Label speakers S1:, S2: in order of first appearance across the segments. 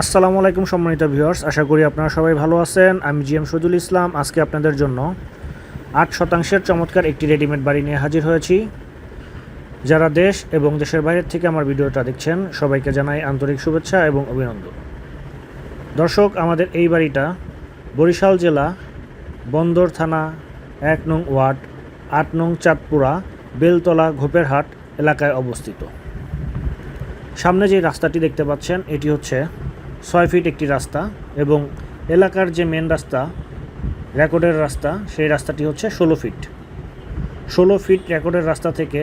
S1: আসসালামু আলাইকুম সম্মানিত ভিউয়ার্স, আশা করি আপনারা সবাই ভালো আছেন। আমি জি এম সজুল ইসলাম, আজকে আপনাদের জন্য আট শতাংশের চমৎকার একটি রেডিমেড বাড়ি নিয়ে হাজির হয়েছি। যারা দেশ এবং দেশের বাইরের থেকে আমার ভিডিওটা দেখছেন, সবাইকে জানাই আন্তরিক শুভেচ্ছা এবং অভিনন্দন। দর্শক, আমাদের এই বাড়িটা বরিশাল জেলা বন্দর থানা এক নং ওয়ার্ড, আট নং চাঁদপুরা, বেলতলা, ঘোপেরহাট এলাকায় অবস্থিত। সামনে যে রাস্তাটি দেখতে পাচ্ছেন, এটি হচ্ছে ছয় ফিট একটি রাস্তা এবং এলাকার যে মেন রাস্তা রেকর্ডের রাস্তা, সেই রাস্তাটি হচ্ছে ষোলো ফিট। ষোলো ফিট রেকর্ডের রাস্তা থেকে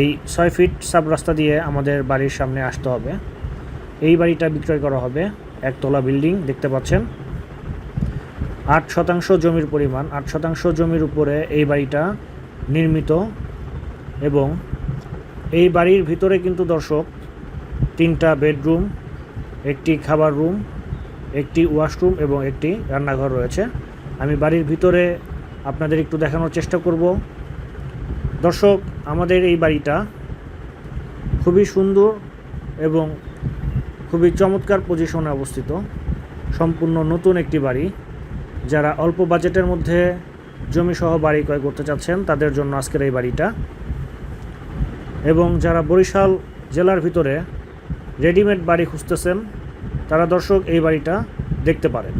S1: এই ছয় ফিট সাব রাস্তা দিয়ে আমাদের বাড়ির সামনে আসতে হবে। এই বাড়িটা বিক্রয় করা হবে একতলা বিল্ডিং, দেখতে পাচ্ছেন। আট শতাংশ জমির পরিমাণ, আট শতাংশ জমির উপরে এই বাড়িটা নির্মিত এবং এই বাড়ির ভিতরে কিন্তু দর্শক তিনটা বেডরুম একটি খাবার রুম, একটি ওয়াশরুম এবং একটি রান্নাঘর রয়েছে। আমি বাড়ির ভিতরে আপনাদের একটু দেখানোর চেষ্টা করব। দর্শক, আমাদের এই বাড়িটা খুবই সুন্দর এবং খুবই চমৎকার পজিশনে অবস্থিত। সম্পূর্ণ নতুন একটি বাড়ি। যারা অল্প বাজেটের মধ্যে জমিসহ বাড়ি ক্রয় করতে চাচ্ছেন, তাদের জন্য আজকের এই বাড়িটা। এবং যারা বরিশাল জেলার ভিতরে রেডিমেড বাড়ি খুঁজতেছেন। তারা দর্শক এই বাড়িটা দেখতে পারেন।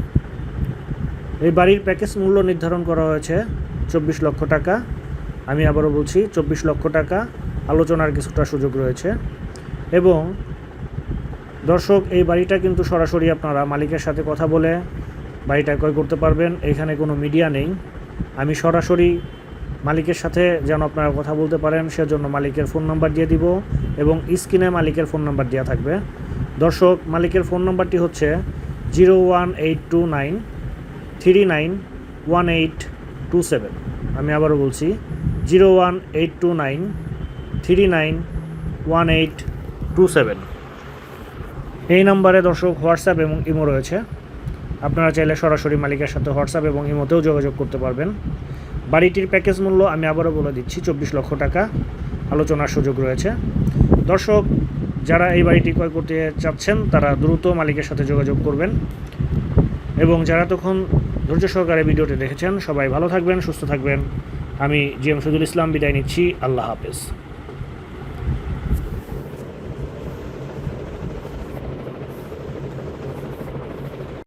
S1: এই বাড়ির প্যাকেজ মূল্য নির্ধারণ করা হয়েছে চব্বিশ লক্ষ টাকা। আমি আবারও বলছি, চব্বিশ লক্ষ টাকা আলোচনার কিছুটা সুযোগ রয়েছে। এবং দর্শক, এই বাড়িটা কিন্তু সরাসরি আপনারা মালিকের সাথে কথা বলে বাড়িটা ক্রয় করতে পারবেন। এখানে কোনো মিডিয়া নেই। আমি সরাসরি মালিকের সাথে যেন আপনারা কথা বলতে পারেন, সেজন্য মালিকের ফোন নাম্বার দিয়ে দিব এবং স্ক্রিনে মালিকের ফোন নাম্বার দেওয়া থাকবে। দর্শক, মালিকের ফোন নাম্বারটি হচ্ছে zero one eight two nine three nine one eight two seven. আমি আবারও বলছি, zero one eight two nine three nine one eight two seven. এই নাম্বারে দর্শক হোয়াটসঅ্যাপ এবং ইমো রয়েছে। আপনারা চাইলে সরাসরি মালিকের সাথে হোয়াটসঅ্যাপ এবং ইমোতেও যোগাযোগ করতে পারবেন। বাড়িটির প্যাকেজ মূল্য আমি আবারও বলে দিচ্ছি, চব্বিশ লক্ষ টাকা। আলোচনার সুযোগ রয়েছে। দর্শক, যারা এই বাড়িটি ক্রয় করতে চাচ্ছেন, তারা দ্রুত মালিকের সাথে যোগাযোগ করবেন। এবং যারা তখন ধৈর্য সহকারে ভিডিওটি দেখেছেন, সবাই ভালো থাকবেন, সুস্থ থাকবেন। আমি জি এম সজুল ইসলাম, বিদায় নিচ্ছি। আল্লাহ হাফেজ।